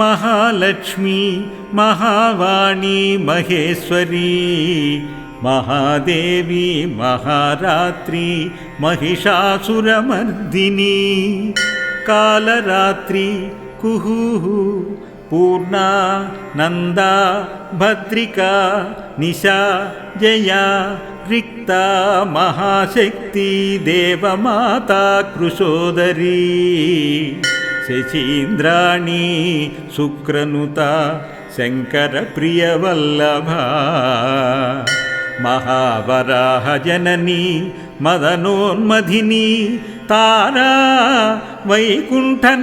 महालक्ष्मी महावाणी महेश्वरी महादेवी महारात्री महिषासुरमर्दिनी कालरात्रि कुहुः पूर्णा नन्दा भद्रिका निशा जया रिक्ता महाशक्ति देवमाता कृशोदरी। శశీంద్రాణి శుక్రనుత శంకర ప్రియవల్లభ మహావరాహ జనని మదనోన్మధిని తారా వైకుంఠనాధరమణి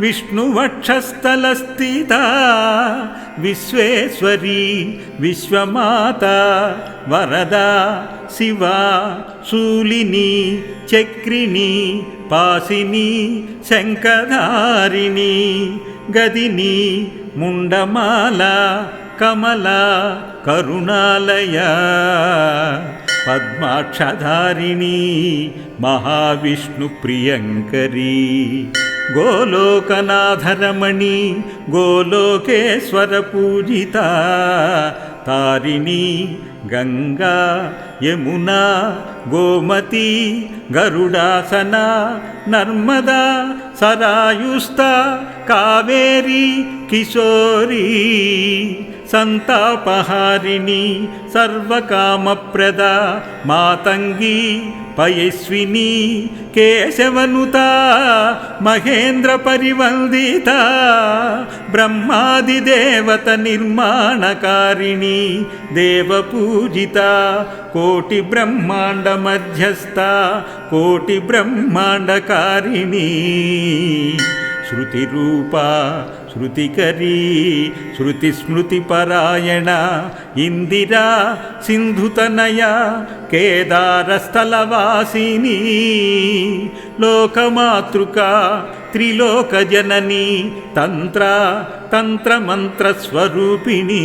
విష్ణువక్షస్థలస్థిత విశ్వేశ్వరి విశ్వమాత వరదా శివ శూలిని చక్రిణి పాసిని శంఖధారిణి గదిని ముండమాల కమల కరుణాలయ పద్మాక్షధారిణి మహావిష్ణు ప్రియంకరీ. గోలోకనాథరమణి గోలోకేశ్వర పూజిత. తారిణి గంగా యమునా గోమతి గరుడాసన నర్మదా సరాయుస్త కావేరి కిశోరీ సంతాపహారిణి సర్వకామప్రద మాతంగీ పయస్విని కేశవనుత మహేంద్ర పరివందిత బ్రహ్మాదిదేవత నిర్మాణకారిణి దేవపూజిత కోటి బ్రహ్మాండ మధ్యస్థ కోటి బ్రహ్మాండకారిణి శృతిరూపా శృతికరీ శృతిస్మృతిపరాయణ ఇందిరా సింధుతనయ కేదారస్థలవాసిని లోకమాతృక త్రిలోకజనని తంత్ర తంత్రమంత్రస్వరూపిణి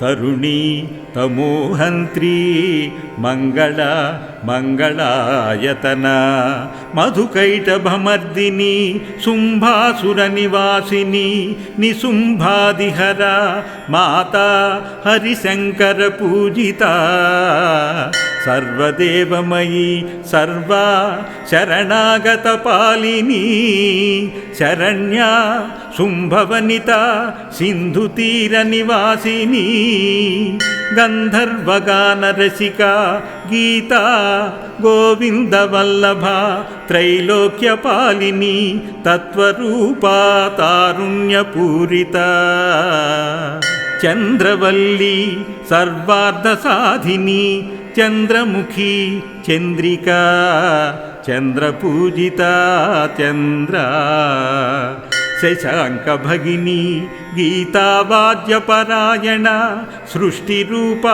తరుణి తమోహంత్రి మంగళ మంగళాయతన మధుకైటభమర్దిని శుంభాసుర నివాసిని నిశుంభాదిహర మాతా హరిశంకర పూజిత. सर्वदेवमयी सर्वा शरणागतपालिनी शरण्या शुम्भवनिता सिन्धुतीरनिवासिनी गन्धर्वगानरसिका गीता गोविन्दवल्लभा त्रैलोक्यपालिनी तत्त्वरूपा तारुण्यपूरिता। చంద్రవల్లి సర్వార్థ సాధిని చంద్రముఖి చంద్రిక చంద్రపూజిత చంద్ర శశాంక భగిని గీతావాద్యపరాయణ సృష్టిరూప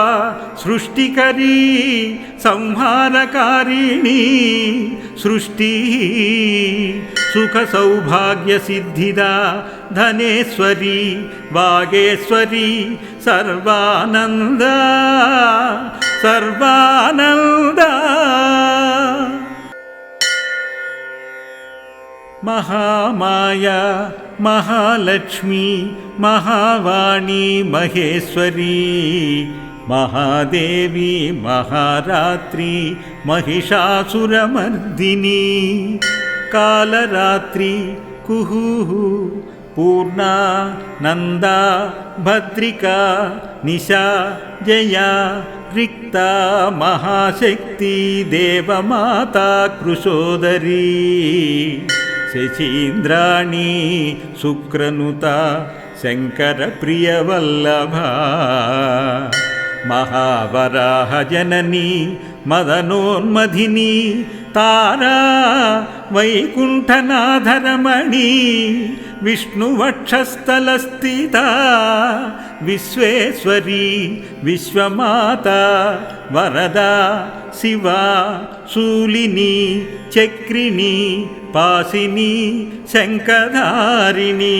సృష్టికరీ సంహారకారిణి సృష్టి సుఖ సౌభాగ్య సిద్ధిదా धनेश्वरी वागेश्वरी सर्वानन्द सर्वानन्द। महामाया महालक्ष्मी महावाणी महेश्वरी महादेवी महारात्रि महिषासुरमर्दिनी कालरात्रि कुहुः पूर्णा नन्दा भद्रिका निशा जया रिक्ता महाशक्ति देवमाता कृशोदरी शचीन्द्राणी शुक्रनुता शङ्करप्रियवल्लभा महावराहजननी मदनोन्मधिनी జనని మదనోన్మధిని తారా వైకుంఠనాధరమణి విష్ణువక్షస్థలస్థిత విశ్వేశ్వరి విశ్వమాత వరదా శివ శూలిని చక్రిని పాసిని శంఖధారిణి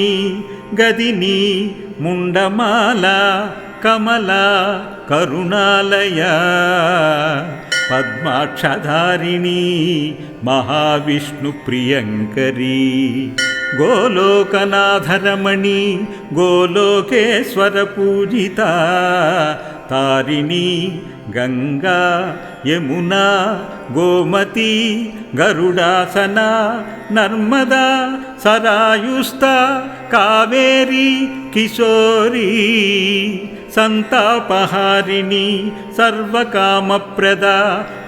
గదిని ముండమాల కమల కరుణాలయ పద్మాక్షధారిణి మహావిష్ణు ప్రియంకరీ గోలోకనాథరమణి గోలోకేశ్వర పూజిత తారిణి గంగా యమునా గోమతి గరుడాసన నర్మదా సరాయుస్త కావేరి కిశోరీ. సంతాపహారిణి సర్వకామప్రద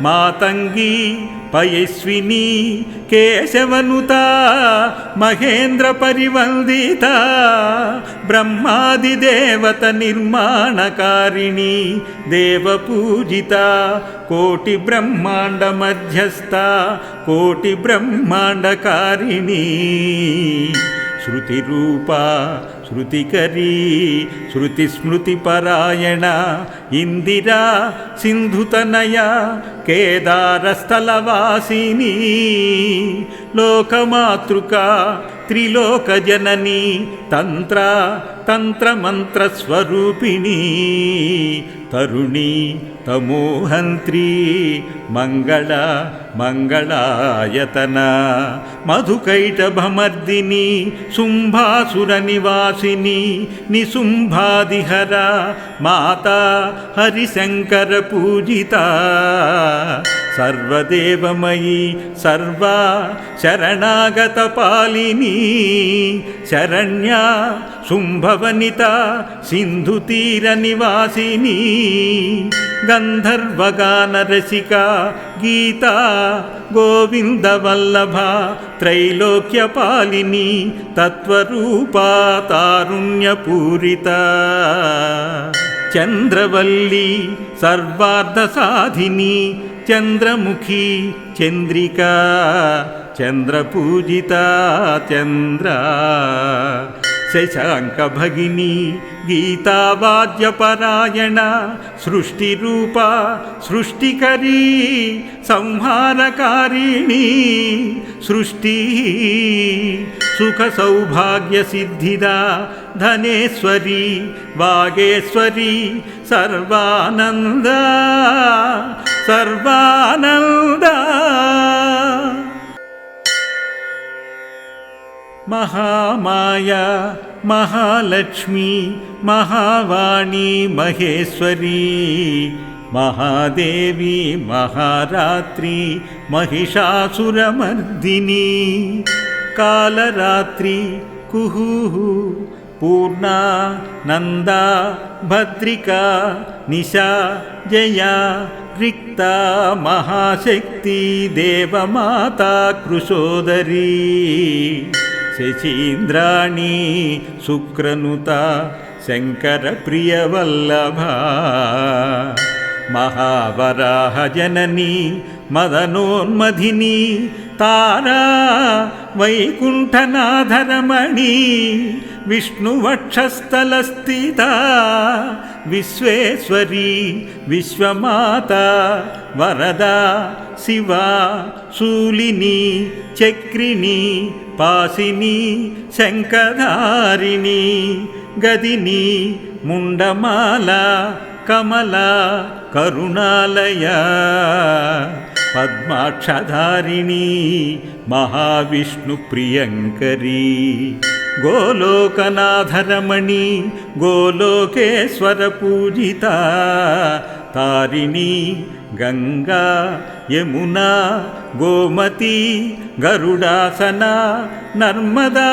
మాతంగి పయస్విని కేశవనుత మహేంద్ర పరివందిత బ్రహ్మాదిదేవత నిర్మాణకారిణి దేవపూజిత కోటి బ్రహ్మాండ మధ్యస్థ కోటి బ్రహ్మాండకారిణి. శృతిరూపా శృతికరీ శృతిస్మృతిపరాయణ ఇందిరా సింధుతనయ కేదారస్థలవాసిని లోకమాతృక త్రిలోకజననీ తంత్ర తంత్రమంత్రస్వరూపిణీ. तरुणी तमोहन्त्री मङ्गला मङ्गलायतना मधुकैटभमर्दिनी शुम्भासुरनिवासिनी निशुम्भादिहरा माता हरिशङ्करपूजिता। సర్వదేవమయీ సర్వా శరణాగత పాలిని. శరణ్యా శుంభవనిత సింధుతీర నివాసిని. గంధర్వగానరసిక గీత గోవిందవల్లభ త్రైలోక్యపాలిని తత్వరూపా తారుణ్యపూరిత చంద్రవల్లి సర్వార్ధసాధిని చంద్రముఖీ చంద్రికా చంద్రపూజిత చంద్ర. శశాంక భగిని గీతావాద్యపరాయణ సృష్టిరూప సృష్టికరీ సంహారకారిణి సృష్టి సుఖ సౌభాగ్య సిద్ధిదా ధనేశ్వరి వాగేశ్వరి సర్వానంద. सर्वानन्द महामाया महालक्ष्मी महावाणी महेश्वरी महादेवी महारात्री महिषासुरमर्दिनी कालरात्रि कुहुः पूर्णा नन्दा भद्रिका निशा जया రిక్త మహాశక్తి దేవమాత కృశోదరీ శశీంద్రాణి శుక్రనుత శంకర ప్రియవల్లభ మహావరాహ జనని మదనోన్మధిని తారా వైకుంఠనాథరమణి విష్ణువక్షస్థలస్థిత విశ్వేశ్వరీ విశ్వమాత వరదా శివ శూలిని చక్రిణి పాసిని శంఖధారిణి గదిని ముండమాల కమల కరుణాలయ పద్మాక్షధారిణీ మహావిష్ణు ప్రియంకరీ గోలోకనాథరమణి గోలోకేశ్వర పూజిత తారిణి గంగా యమునా గోమతి గరుడాసన నర్మదా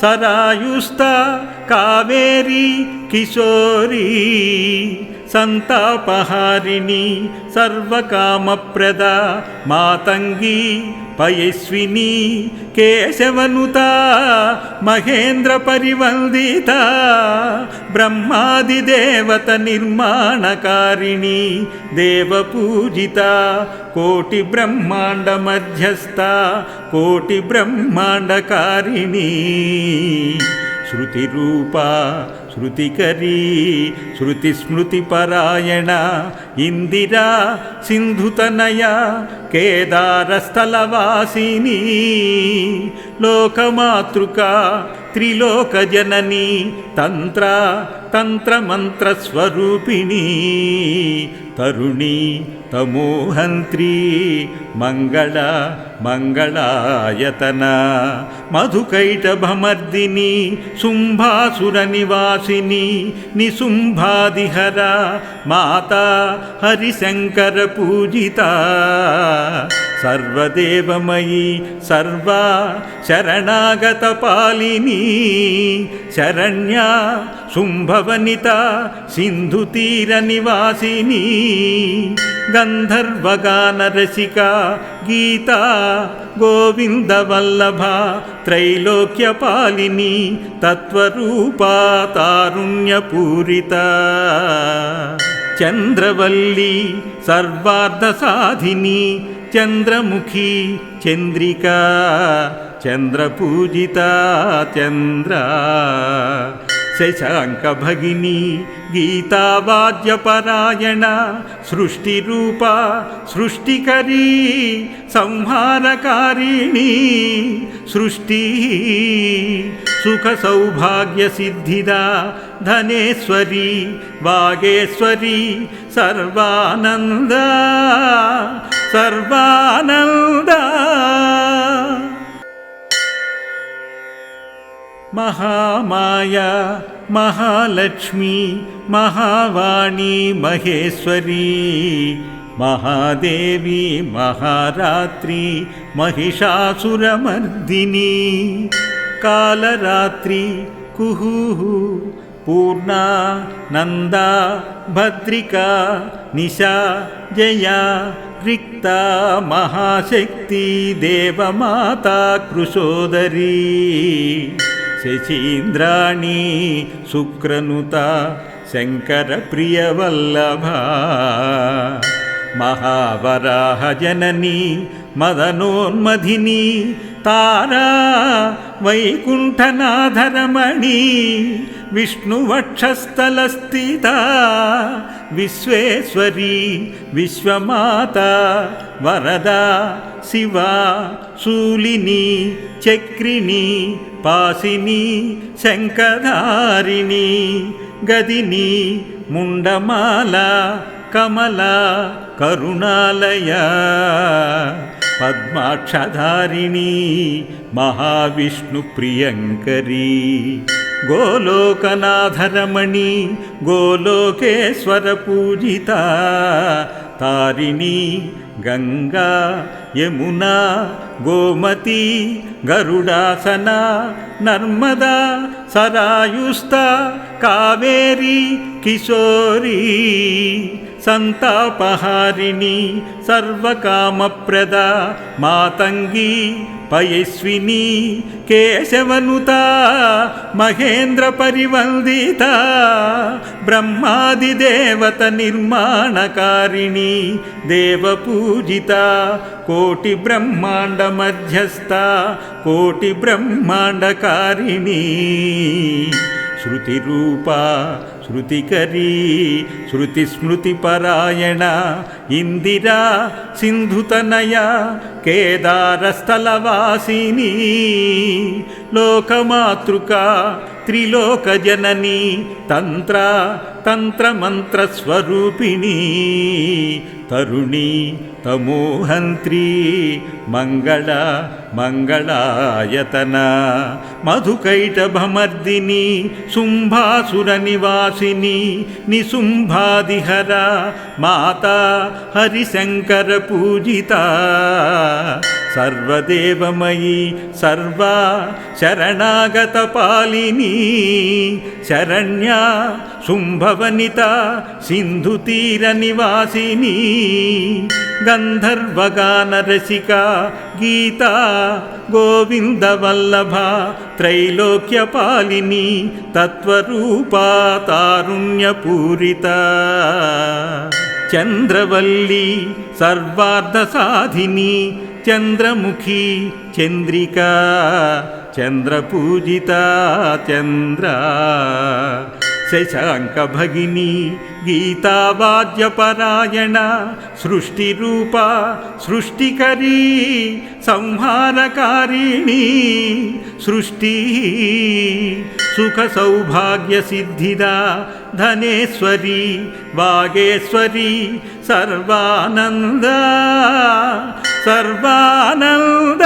సరాయుస్త కావేరి కిశోరీ సంతాపహారిణి సర్వకామప్రద మాతంగి పయస్విని కేశవనుత మహేంద్ర పరివందిత బ్రహ్మాదిదేవత నిర్మాణకారిణి దేవపూజిత కోటి బ్రహ్మాండ మధ్యస్థ కోటి బ్రహ్మాండకారిణి. శృతిరూపా శృతికరీ శృతిస్మృతిపరాయణ ఇందిరా సింధుతనయ కేదారస్థలవాసిని లోకమాతృక త్రిలోకజననీ తంత్ర తంత్రమంత్రస్వరూపిణీ తరుణీ తమోహంత్రీ మంగళ మంగళాయతన. మధుకైటభమర్దిని శుంభాసుర నివాసిని నిశుంభాదిహర మాతా హరిశంకర పూజిత. సర్వదేవమయీ సర్వా శరణాగత పాలిని శరణ్యా శుంభవనిత సింధుతీర నివాసిని గంధర్వగానరసిక గీతా గోవిందవల్లభ త్రైలోక్యపాలిని తత్వరూపా తారుణ్యపూరిత చంద్రవల్లి సర్వార్ధసాధిని చంద్రముఖి చంద్రికా చంద్రపూజిత చంద్ర. శశాంక భగిని గీతావాద్యపరాయణ సృష్టిరూప సృష్టికరీ సంహారకారిణి సృష్టి. సుఖ సౌభాగ్య సిద్ధిదా धनेश्वरी वागेश्वरी सर्वानन्द सर्वानन्द। महामाया महालक्ष्मी महावाणी महेश्वरी महादेवी महारात्री महिषासुरमर्दिनी कालरात्रि कुहुः పూర్ణ నంద భద్రికా నిశా జయ రిక్త మహాశక్తి దేవమాతా కృశోదరీ శశీంద్రాణి శుక్రనుత శంకర ప్రియవల్లభ మహావరాహ జనని మదనోన్మధిని తారా వైకుంఠనాధరమణి విష్ణువక్షస్థలస్థిత విశ్వేశ్వరీ విశ్వమాత వరదా శివ శూలిని చక్రిణి పాసిని శంఖధారిణి గదిని ముండమాల కమల కరుణాలయ. పద్మాక్షధారిణి మహావిష్ణు ప్రియంకరీ గోలోకనాథరమణి గోలోకేశ్వర పూజిత తారిణి గంగా యమునా గోమతి గరుడాసన నర్మదా సరాయుస్త కావేరీ కిశోరీ. సంతాపహారిణి సర్వకామప్రద మాతంగి పయస్విని కేశవనుత మహేంద్ర పరివందిత బ్రహ్మాదిదేవత నిర్మాణకారిణి దేవపూజిత కోటి బ్రహ్మాండ మధ్యస్థ కోటి బ్రహ్మాండకారిణి. శృతిరూపా శృతికరీ శృతిస్మృతిపరాయణ ఇందిరా సింధుతనయ కేదారస్థలవాసిని లోకమాతృక త్రిలోకజనని తంత్ర తంత్రమంత్రస్వరూపిణి తరుణి తమోహంత్రీ మంగళ మంగళాయతన. మధుకైటభమర్దిని శుంభాసుర నివాసిని నిశుంభాదిహర మాతా హరిశంకర పూజిత. సర్వదేవమయీ సర్వా శరణాగత పాలిని శరణ్యా శుంభవనిత సింధుతీర నివాసిని గంధర్వగానరసిక గీత గోవిందవల్లభ త్రైలోక్య త్రైలోక్యపాలిని తత్వరూపా తారుణ్యపూరిత చంద్రవల్లి సర్వార్ధసాధిని చంద్రముఖి చంద్రికా చంద్రపూజిత చంద్ర. శశాంక భగిని గీతావాద్యపరాయణ సృష్టిరూప సృష్టికరీ సంహారకారిణి సృష్టి. సుఖ సౌభాగ్య సిద్ధిదా ధనేశ్వరి వాగేశ్వరి సర్వానంద. सर्वानन्द।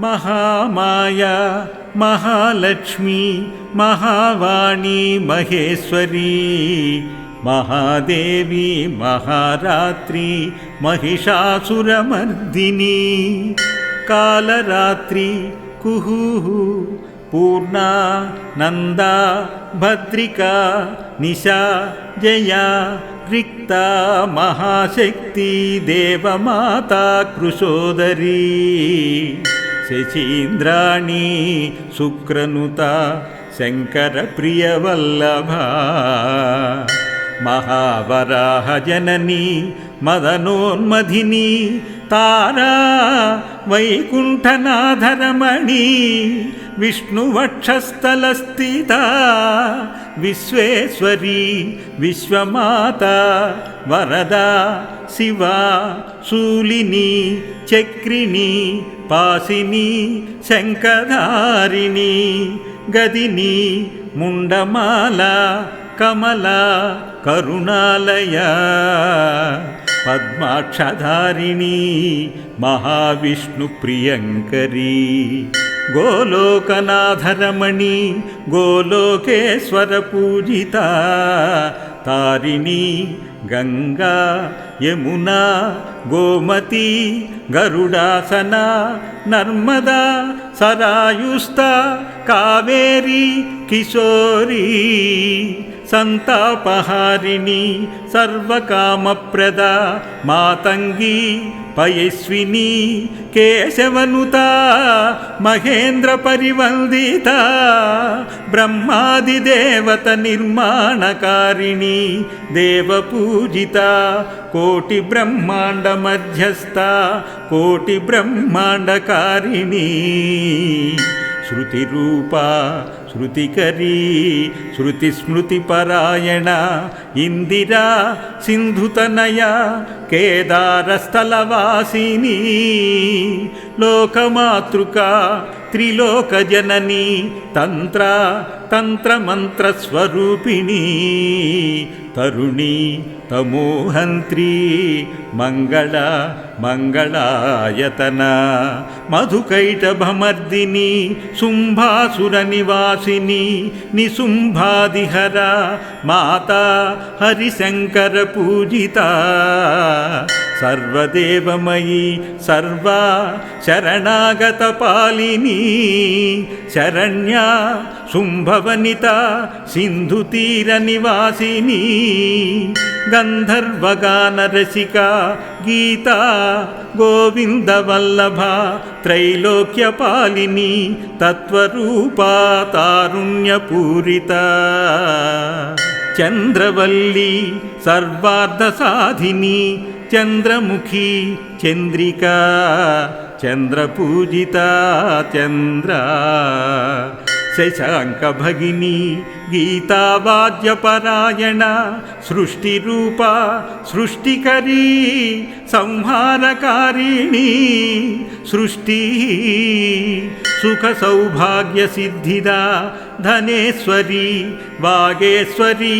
महामाया महालक्ष्मी महावाणी महेश्वरी महादेवी महारात्री महिषासुरमर्दिनी कालरात्रि कुहुः పూర్ణ నంద భద్రిక నిశా జయ రిక్త మహాశక్తి దేవమాత కృశోదరీ శశీంద్రాణి శుక్రనుత శంకర ప్రియవల్లభ మహావరాహ జనని మదనోన్మధిని తారా వైకుంఠనాధరమణి విష్ణువక్షస్థలస్థిత విశ్వేశ్వరి విశ్వమాత వరద శివ శూలిని చక్రిణి పాసిని శంఖధారిణి గదిని ముండమాల కమల కరుణాలయ పద్మాక్షధారిణి మహావిష్ణు ప్రియంకరీ. గోలోకనాథరమణి గోలోకేశ్వర పూజిత. తారిణి గంగా యమునా గోమతి గరుడాసన నర్మదా సరాయుస్త కావేరి కిశోరీ. సంతాపహారిణి సర్వకామప్రద మాతంగి పయస్విని కేశవనుత మహేంద్ర పరివందిత బ్రహ్మాదిదేవత నిర్మాణకారిణి దేవపూజిత కోటి బ్రహ్మాండ మధ్యస్థ కోటి బ్రహ్మాండకారిణి. శృతిరూప శృతికరీ శృతిస్మృతిపరాయణ ఇందిరా సింధుతనయ కేదారస్థలవాసిని లోకమాతృక త్రిలోకజనని తంత్ర తంత్రమంత్రస్వరూపిణీ తరుణీ తమోహంత్రి మంగళ మంగళాయతన. మధుకైటభమర్దిని శుంభాసుర నివాసిని నిశుంభాదిహర మాతా హరిశంకర పూజిత. సర్వదేవమయీ సర్వా శరణాగత పాలిని శరణ్యా శుంభవనిత సింధుతీర నివాసిని గంధర్వగాన రసిక గీత గోవింద వల్లభ త్రైలోక్య పాలిని తత్వరూపా తారుణ్యపూరిత శశాంక భగిని గీతావాద్యపరాయణ సృష్టిరూప సృష్టికరీ సంహారకారిణి సృష్టి సుఖ సౌభాగ్య సిద్ధిదా ధనేశ్వరి వాగేశ్వరి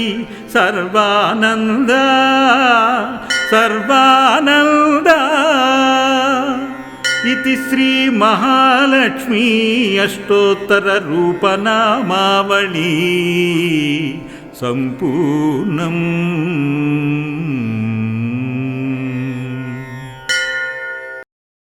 సర్వానంద సర్వానంద. इति श्रीमहालक्ष्मी अष्टोत्तररूपनामावली सम्पूर्णम्